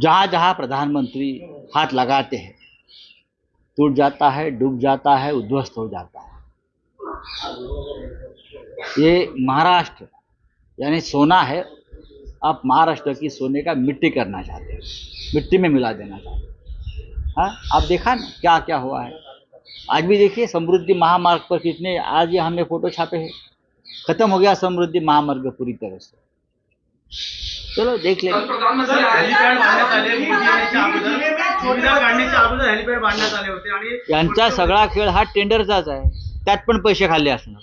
जहाँ जहाँ प्रधानमंत्री हाथ लगाते हैं, टूट जाता है, डूब जाता है, उद्ध्वस्त हो जाता है। ये महाराष्ट्र, यानी सोना है, आप महाराष्ट्र की सोने का मिट्टी करना चाहते हैं, मिट्टी में मिला देना चाहते हैं। हाँ आप देखा ना क्या क्या हुआ है। आज भी देखिए, समृद्धि महामार्ग पर कितने, आज ये हमने फ़ोटो छापे हैं। खत्म हो गया समृद्धि महामार्ग पूरी तरह से। चलो देख लेंगे। प्रधानमंत्री हेलिपॅड बांधण्यात आले मोदी येण्याच्या अगोदर सुविधा काढण्याच्या अगोदर हेलिपॅड बांधण्यात आले होते आणि यांचा सगळा खेळ हा टेंडरचाच आहे. त्यात पण पैसे खाल्ले असणार.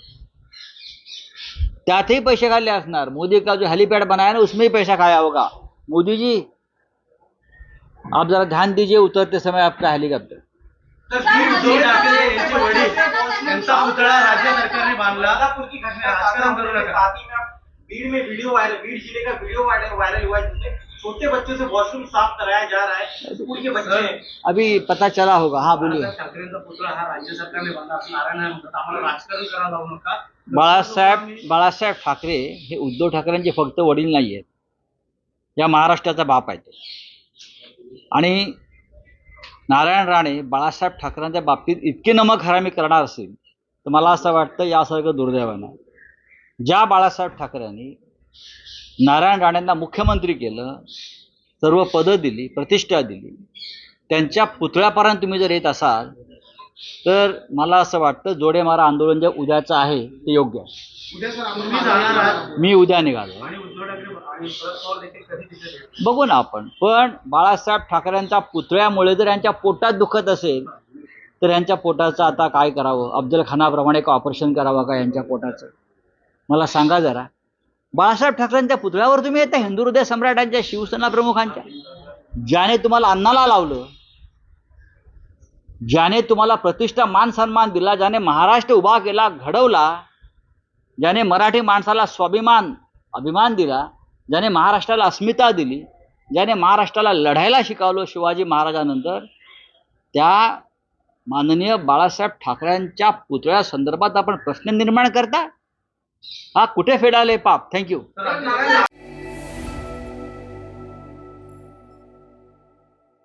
त्यातही पैसे खाल्ले असणार. मोदी का जो हेलीपैड बनाया ना उसमें ही पैसा खाया होगा. मोदी जी आप जरा ध्यान दीजिए उतरते समय आपका हेलीकॉप्टर. तर बीड उद्धव ठाकरे यांचे वडील यांचा पुतळा राज्य सरकारने बांधला. राजकारण करू नका. भीड़ में वीडियो वायरल भीड़ जिले का वीडियो वायरल वायरल हुआ है जिसमें छोटे बच्चों से वॉशरूम साफ कराया जा रहा है स्कूल के बच्चे। हैं अभी पता चला होगा। हाँ बोलिए। बाळासाहेब ठाकरेंचा पुतळा हा राज्य सरकारने बांधला असं नारायण राणे म्हणतात. आम्हाला राजकारण करायला लावू नका बाळासाहेब बाळासाहेब ठाकरे हे उद्धव ठाकरेंचे फक्त वडील नाही आहेत या महाराष्ट्राचा बाप आहे ते. आणि नारायण राणे बाळासाहेब ठाकरेंच्या बाबतीत इतके नमक हरामी करणार असेल तर मला असं वाटतं यासारखं दुर्दैवानं ज्या बाळासाहेब ठाकरेंनी नारायण राणेंना मुख्यमंत्री केलं सर्व पदं दिली प्रतिष्ठा दिली त्यांच्या पुतळ्यापर्यंत तुम्ही जर येत असाल तर मला असं वाटतं जोडेमारा आंदोलन जे उद्याचं आहे ते योग्य आहे. मी उद्या निघालो? बघू ना आपण. पण बाळासाहेब ठाकरेंच्या पुतळ्यामुळे जर यांच्या पोटात दुखत असेल तर यांच्या पोटाचं आता काय करावं? अफजल खानाप्रमाणे एक ऑपरेशन करावं का यांच्या पोटाचं? मला सांगा जरा. बाळासाहेब ठाकरेंच्या पुतळ्यावर तुम्ही येता हिंदू हृदय सम्राटांच्या शिवसेना प्रमुखांच्या? ज्याने तुम्हाला अन्नाला लावलं ज्याने तुम्हाला प्रतिष्ठा मान सन्मान दिला ज्याने महाराष्ट्र उभा केला घडवला ज्याने मराठी माणसाला स्वाभिमान अभिमान दिला ज्याने महाराष्ट्राला अस्मिता दिली ज्याने महाराष्ट्राला लढायला शिकवलं शिवाजी महाराजानंतर त्या माननीय बाळासाहेब ठाकरेंच्या पुतळ्या संदर्भात आपण प्रश्न निर्माण करता? हा कुठे फेडाले पाप? थँक्यू